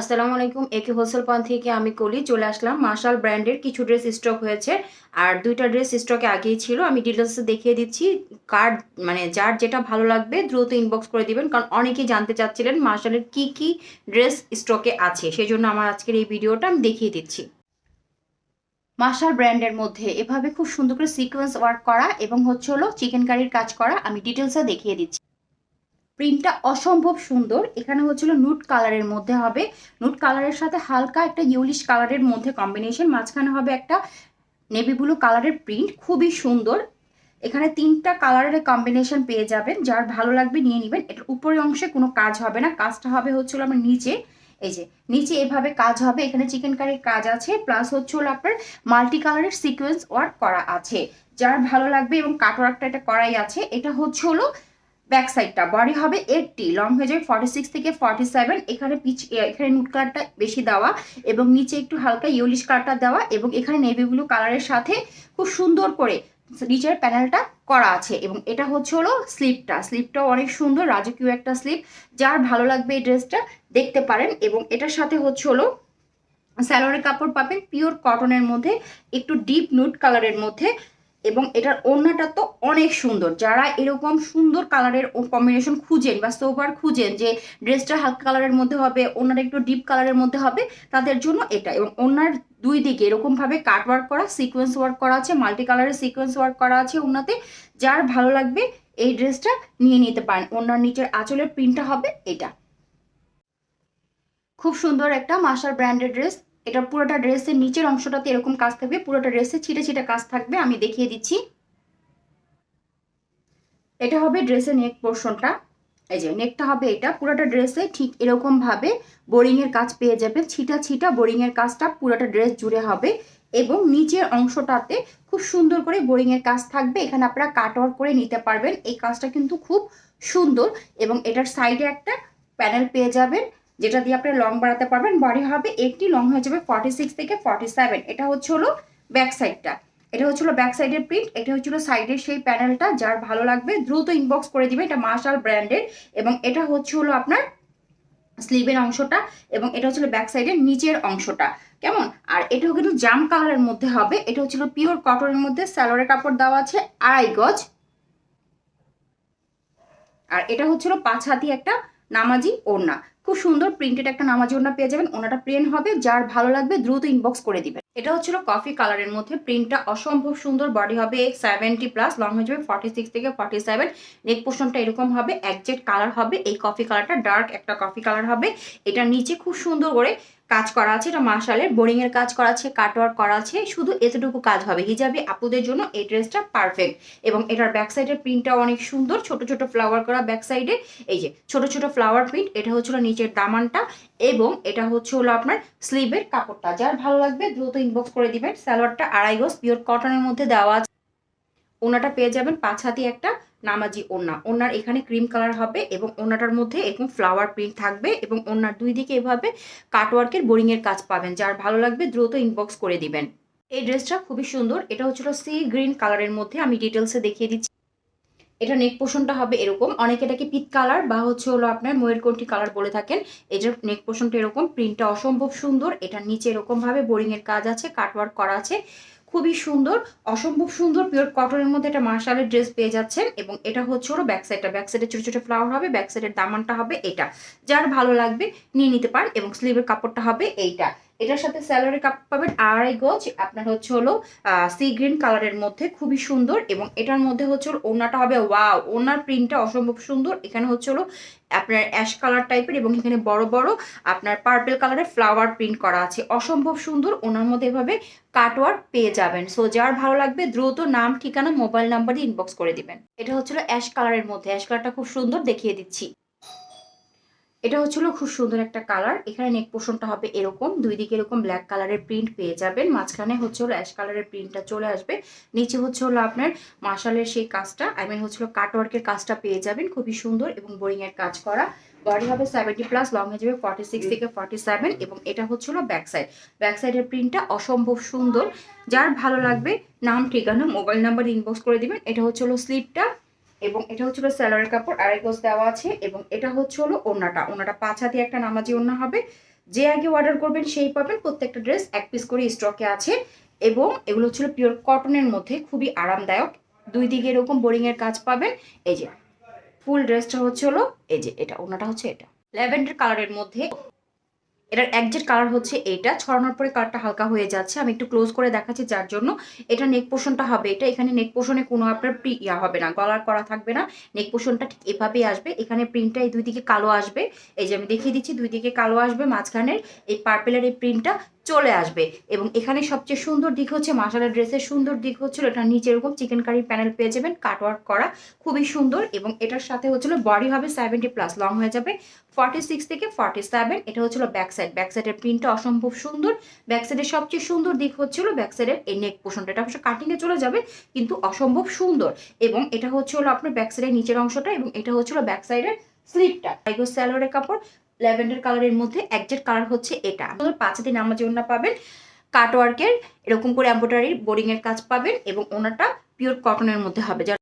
আসসালামু আলাইকুম, একে হোলসেল পয়েন্ট থেকে আমি কলি, চলে আসলাম। মার্শাল ব্র্যান্ডের কিছু ড্রেস স্টক হয়েছে। আর দুইটা ড্রেস স্টকে আগেই ছিল, আমি ডিটেলসে দেখিয়ে দিচ্ছি। কার মানে যার যেটা ভালো লাগবে, দ্রুত ইনবক্স করে দিবেন। কারণ অনেকেই জানতে চাচ্ছিলেন মার্শালের কি কি ড্রেস স্টকে আছে। সেই জন্য আমার আজকের এই ভিডিওটা আমি দেখিয়ে দিচ্ছি। মার্শাল ব্র্যান্ডের মধ্যে এভাবে খুব সুন্দর করে সিকোয়েন্স ওয়ার্ক করা এবং হচ্ছে হলো চিকেন কারির কাজ করা আমি ডিটেলসে দেখিয়ে দিচ্ছি। প্রিন্টটা অসম্ভব সুন্দর। এখানে হচ্ছিল নুট কালারের মধ্যে হবে। নুট কালারের সাথে হালকা একটা ইউলিশ কালারের মধ্যে কম্বিনেশন মাঝখানে হবে একটা নেভি ব্লু কালারের প্রিন্ট খুবই সুন্দর। এখানে তিনটা কালারের কম্বিনেশন পেয়ে যাবেন। যার ভালো লাগবে নিয়ে নেবেন। এটার উপরের অংশে কোনো কাজ হবে না। কাজটা হবে হচ্ছিল আমার নিচে। এই যে, নিচে এভাবে কাজ হবে। এখানে চিকেন কারির কাজ আছে। প্লাস হচ্ছে হলো আপনার মাল্টি কালারের সিকোয়েন্স ওয়ার্ক করা আছে। যার ভালো লাগবে এবং কাটওয়ার্কটা এটা করাই আছে। এটা হচ্ছে হলো ব্যাক সাইডটা বডি হবে এইটটি, লং হয়ে যাবে ফর্টি সিক্স থেকে ফর্টি সেভেন এখানে পিচ এখানে নুট কালারটা বেশি দেওয়া এবং নিচে একটু হালকা ইউলিশ কালারটা দেওয়া এবং এখানে নেভি ব্লু কালারের সাথে খুব সুন্দর করে নিচের প্যানেলটা করা আছে এবং এটা হচ্ছে হলো স্লিপটা স্লিপটাও অনেক সুন্দর, রাজকীয় একটা স্লিপ যার ভালো লাগবে এই ড্রেসটা দেখতে পারেন এবং এটার সাথে হচ্ছে হলো স্যালোয়ারের কাপড় পাবেন পিওর কটনের মধ্যে, একটু ডিপ নুট কালারের মধ্যে। এবং এটার ওড়নাটা তো অনেক সুন্দর। যারা এরকম সুন্দর কালারের কম্বিনেশন খুঁজেন বা সোবার খুঁজেন যে ড্রেসটা হালকা কালারের মধ্যে হবে ওনার একটু ডিপ কালারের মধ্যে হবে, তাদের জন্য এটা। এবং ওনার দুই দিকে এরকমভাবে কাট ওয়ার্ক করা সিকোয়েন্স ওয়ার্ক করা আছে মাল্টি কালারের সিকোয়েন্স ওয়ার্ক করা আছে ওনাতে যার ভালো লাগবে এই ড্রেসটা নিয়ে নিতে পারেন। ওনার নিচের আঁচলের প্রিন্টটা হবে এটা। খুব সুন্দর একটা মাসার ব্র্যান্ডের ড্রেস এটা পুরোটা ড্রেসের নিচের অংশটাতে এরকম কাজ থাকবে, পুরোটা ড্রেসে ছিটে ছিটে কাজ থাকবে, আমি দেখিয়ে দিচ্ছি। এটা হবে ড্রেসের নেক পোর্শনটা। এই যে নেকটা হবে এটা, পুরোটা ড্রেসে ঠিক এরকম ভাবে বোরিং এর কাজ পেয়ে যাবে, ছিটা ছিটা বোরিং এর কাজটা পুরোটা ড্রেস জুড়ে হবে এবং নিচের অংশটাতে খুব সুন্দর করে বোরিং এর কাজ থাকবে, এখানে আপনারা কাটওয়ার করে নিতে পারবেন, এই কাজটা কিন্তু খুব সুন্দর এবং এটার সাইডে একটা প্যানেল পেয়ে যাবেন। যেটা দিয়ে আপনি লং বাড়াতে পারবেন। বডি হবে একটি লং হয়ে যাবে ফর্টি সিক্স থেকে ফর্টি সেভেন এটা হচ্ছে হলো ব্যাক সাইডটা এটা হচ্ছিল ব্যাক সাইডের প্রিন্ট এটা হচ্ছিল সাইডের সেই প্যানেলটা যার ভালো লাগবে দ্রুত ইনবক্স করে দিবে। এটা মার্শাল ব্র্যান্ডের এবং এটা হচ্ছে হলো আপনার স্লিভের অংশটা এবং এটা হচ্ছিল ব্যাক সাইডের নিচের অংশটা। কেমন? আর এটাও কিন্তু জাম কালারের মধ্যে হবে। এটা হচ্ছিল পিওর কটনের মধ্যে স্যালোয়ারের কাপড় দেওয়া আছে, আড়াই গজ। আর এটা হচ্ছিল পাঁচ হাতি একটা নামাজি ওড়না। খুব সুন্দর প্রিন্টেড একটা নামাজি ওড়না পেয়ে যাবেন। ওনাটা প্লেন হবে, যার ভালো লাগবে দ্রুত ইনবক্স করে দিবেন। এটা হচ্ছিল কফি কালারের মধ্যে। প্রিন্টটা অসম্ভব সুন্দর বডি হবে সেভেন্টি প্লাস লং হয়ে যাবে ফর্টি সিক্স থেকে ফর্টি সেভেন নেক পোর্শনটা এরকম হবে একজেক্ট কালার হবে। এই কফি কালারটা ডার্ক একটা কফি কালার হবে। এটা নিচে খুব সুন্দর করে কাজ করা আছে, এটা মার্শালের। বোরিং এর কাজ করা আছে, কাটওয়ার্ক করা আছে, শুধু এতটুকু কাজ হবে। হিজাবি আপুদের জন্য এই ড্রেসটা পারফেক্ট এবং এটার ব্যাক সাইডের প্রিন্টটাও অনেক সুন্দর। ছোট ছোট ফ্লাওয়ার করা ব্যাক সাইডে এই যে, ছোট ছোট ফ্লাওয়ার প্রিন্ট এটা হচ্ছিল নিচের দামানটা এবং এটা হচ্ছে হলো আপনার স্লিভের কাপড়টা। যার ভালো লাগবে, দ্রুত ইনবক্স করে দিবেন। সালোয়ারটা আড়াই গজ পিওর কটনের মধ্যে দেওয়া আছে। ওনাটা পেয়ে যাবেন পাঁচ হাতি একটা নামাজি ওনা ওনার এখানে ক্রিম কালার হবে এবং ওনাটার মধ্যে এরকম ফ্লাওয়ার প্রিন্ট থাকবে এবং ওনার দুই দিকে এভাবে কাটওয়ার্কের বোরিং এর কাজ পাবেন। যার ভালো লাগবে দ্রুত ইনবক্স করে দিবেন। এই ড্রেসটা খুবই সুন্দর। এটা হচ্ছিল সি গ্রিন কালারের মধ্যে। আমি ডিটেলসে দেখিয়ে দিচ্ছি। এটা নেক পোষণটা হবে এরকম। অনেকে এটাকে পিত কালার বা হচ্ছে হলো আপনার ময়ূরকণ্ঠী কালার বলে থাকেন। এটার নেক পোষণটা এরকম। প্রিন্টটা অসম্ভব সুন্দর। এটার নিচে এরকমভাবে বোরিংয়ের কাজ আছে, কাটওয়ার্ক করা আছে। খুবই সুন্দর, অসম্ভব সুন্দর পিওর কটনের মধ্যে একটা মার্শালের ড্রেস পেয়ে যাচ্ছেন এবং এটা হচ্ছে ওর ব্যাক সাইডটা ব্যাক ছোটো ছোটো ফ্লাওয়ার হবে ব্যাক সাইডের দামানটা হবে এটা। যার ভালো লাগবে নিয়ে নিতে পারেন এবং স্লিভের কাপড়টা হবে এইটা। এটার সাথে স্যালোয়ারের কাপ পাবেন। আড়াই গজ, আপনার হচ্ছে হলো সি গ্রিন কালারের মধ্যে খুবই সুন্দর এবং এটার মধ্যে হচ্ছে হলো ওনাটা হবে ওয়াও ওনার প্রিন্টটা অসম্ভব সুন্দর। এখানে হচ্ছে হলো আপনার অ্যাশ কালার টাইপের এবং এখানে বড় বড় আপনার পার্পেল কালারের ফ্লাওয়ার প্রিন্ট করা আছে। অসম্ভব সুন্দর, ওনার মধ্যে এভাবে কাটওয়ার্ক পেয়ে যাবেন। সো যার ভালো লাগবে দ্রুত নাম, ঠিকানা মোবাইল নাম্বার দিয়ে ইনবক্স করে দিবেন। এটা হচ্ছিল অ্যাশ কালারের মধ্যে। অ্যাশ কালারটা খুব সুন্দর, দেখিয়ে দিচ্ছি। এটা হচ্ছিল খুব সুন্দর একটা কালার এখানে নেক পোর্শনটা হবে এরকম দুই দিকে এরকম ব্ল্যাক কালারের প্রিন্ট পেয়ে যাবেন। মাঝখানে হচ্ছে হলো অ্যাশ কালারের প্রিন্টটা চলে আসবে। নিচে হচ্ছে হলো আপনার মার্শালের সেই কাজটা আই মিন হচ্ছে হলো কাটওয়ার্কের কাজটা পেয়ে যাবেন। খুবই সুন্দর এবং বোরিং এর কাজ করা। বডি হবে সেভেন্টি প্লাস লং হয়ে যাবে ফর্টি সিক্স থেকে ফর্টি সেভেন এবং এটা হচ্ছিল ব্যাক সাইড ব্যাক সাইডের প্রিন্টটা অসম্ভব সুন্দর। যার ভালো লাগবে নাম ঠিকানা মোবাইল নাম্বার ইনবক্স করে দিবেন। এটা হচ্ছে হলো স্লিপটা এবং এটা হচ্ছিল স্যালোয়ারের কাপড়, আড়াই গোজ দেওয়া আছে এবং এটা হচ্ছে হলো ওনাটা ওনাটা পাঁচ হাতে একটা নামাজি ওনা হবে। যে আগে অর্ডার করবেন সেই পাবেন। প্রত্যেকটা ড্রেস এক পিস করে স্টকে আছে এবং এগুলো ছিল পিওর কটনের মধ্যে খুবই আরামদায়ক। দুই দিকে এরকম বোরিং এর কাজ পাবেন। এই যে ফুল ড্রেসটা হচ্ছে হলো, এই যে, এটা ওনাটা হচ্ছে এটা। ল্যাভেন্ডার কালারের মধ্যে এটার একজের কালার হচ্ছে এটা, ছড়ানোর পরে কালারটা হালকা হয়ে যাচ্ছে। আমি একটু ক্লোজ করে দেখাচ্ছি যার জন্য। এটা নেক পোষণটা হবে এটা, এখানে নেক পোষণে কোনো আপনার ইয়া হবে না, গলার করা থাকবে না। নেক পোষণটা ঠিক এভাবেই আসবে। এখানে প্রিন্টটা এই দুই দিকে কালো আসবে। এই যে আমি দেখিয়ে দিচ্ছি, দুই দিকে কালো আসবে। মাঝখানের এই পার্পেলের এই প্রিন্টটা চলে আসবে। এবং এখানে সবচেয়ে সুন্দর দিক হচ্ছে মাসালা ড্রেসের সুন্দর দিক হচ্ছিল এটা নিচে এরকম চিকেন কারি প্যানেল পেয়ে যাবেন কাটওয়ার্ক করা, খুবই সুন্দর। এবং এটার সাথে হচ্ছিল বডি হবে সেভেন্টি প্লাস লং হয়ে যাবে ফর্টি সিক্স থেকে ফর্টি সেভেন এটা হচ্ছিল ব্যাক সাইড ব্যাক সাইডের প্রিন্টটা অসম্ভব সুন্দর। ব্যাক সাইডের সবচেয়ে সুন্দর দিক হচ্ছিল ব্যাক সাইডের এই নেক পোষণটা এটা অবশ্য কাটিংয়ে চলে যাবে, কিন্তু অসম্ভব সুন্দর। এবং এটা হচ্ছে হলো আপনার ব্যাক সাইডের নিচের অংশটা এবং এটা হচ্ছিল ব্যাক সাইডের স্লিপটা টাইগো স্যালোয়ারের কাপড় ল্যাভেন্ডার কালারের মধ্যে একজেট কালার হচ্ছে এটা। পাঁচ দিন আমার জন্য পাবেন, কাটওয়ার্কের, এরকম করে এম্ব্রয়ডারি বোরিং এর কাজ পাবেন এবং ওনাটা পিওর কটনের মধ্যে হবে।